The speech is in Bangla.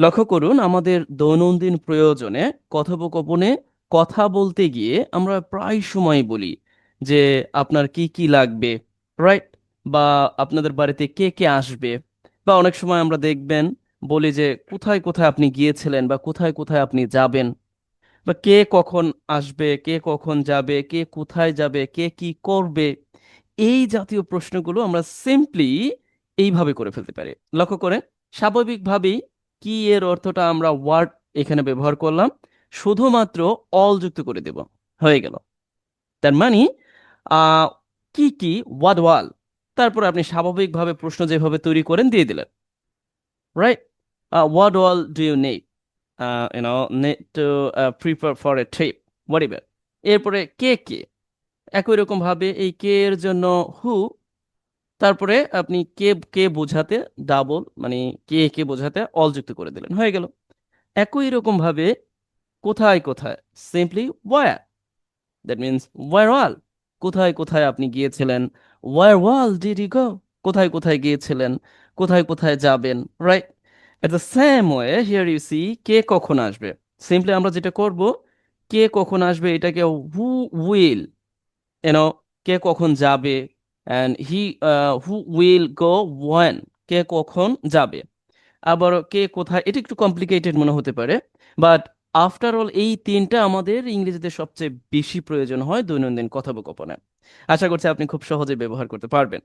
লক্ষ্য করুন, আমাদের দৈনন্দিন প্রয়োজনে কথোপকথনে কথা বলতে গিয়ে আমরা প্রায় সময় বলি যে আপনার কি কি লাগবে রাইট বা আপনাদের বাড়িতে কে কে আসবে? বা অনেক সময় আমরা দেখবেন, বলি যে কোথায় কোথায় আপনি গিয়েছিলেন বা কোথায় কোথায় আপনি যাবেন? বা কে কখন আসবে, কে কখন যাবে, কে কোথায় যাবে, কে কি করবে? এই জাতীয় প্রশ্নগুলো আমরা সিম্পলি এইভাবে করে ফেলতে পারি। লক্ষ্য করে, স্বাভাবিকভাবেই কি এর অর্থটা আমরা ওয়ার্ড এখানে ব্যবহার করলাম? শুধুমাত্র অল যুক্ত করে দেব। হয়ে গেল। তার মানে কি কি? ওয়াদ ওয়াল তারপর আপনি স্বাভাবিকভাবে প্রশ্ন যেভাবে তৈরি করেন দিয়ে দিলেন। Right what all do you you know need to uh, prepare for a trip whatever এরপরে কে কে? একই রকম ভাবে এই কে এর জন্য হু তারপরে আপনি কে কে বোঝাতে ডাবল মানে কে কে বোঝাতে অল যুক্ত করে দিলেন, হয়ে গেল। একই রকম ভাবে কোথায় কোথায়? Simply where that means where all কোথায় কোথায় আপনি গিয়েছিলেন? Where all did you go কোথায় কোথায় গিয়েছিলেন? কোথায় কোথায় যাবেন? Right at the same way here you see কে কখন আসবে? সিম্পলি আমরা যেটা করব, কে কখন আসবে? এটাকে হু উইল ইউনো কে কখন যাবে? And he who will go when কে কখন যাবে? আবার কে কোথায়? এটা একটু কমপ্লিকেটেড মনে হতে পারে। বাট আফটার অল এই তিনটা আমাদের ইংরেজিতে সবচেয়ে বেশি প্রয়োজন হয় দৈনন্দিন কথোপকথনে। আশা করছি আপনি খুব সহজে ব্যবহার করতে পারবেন।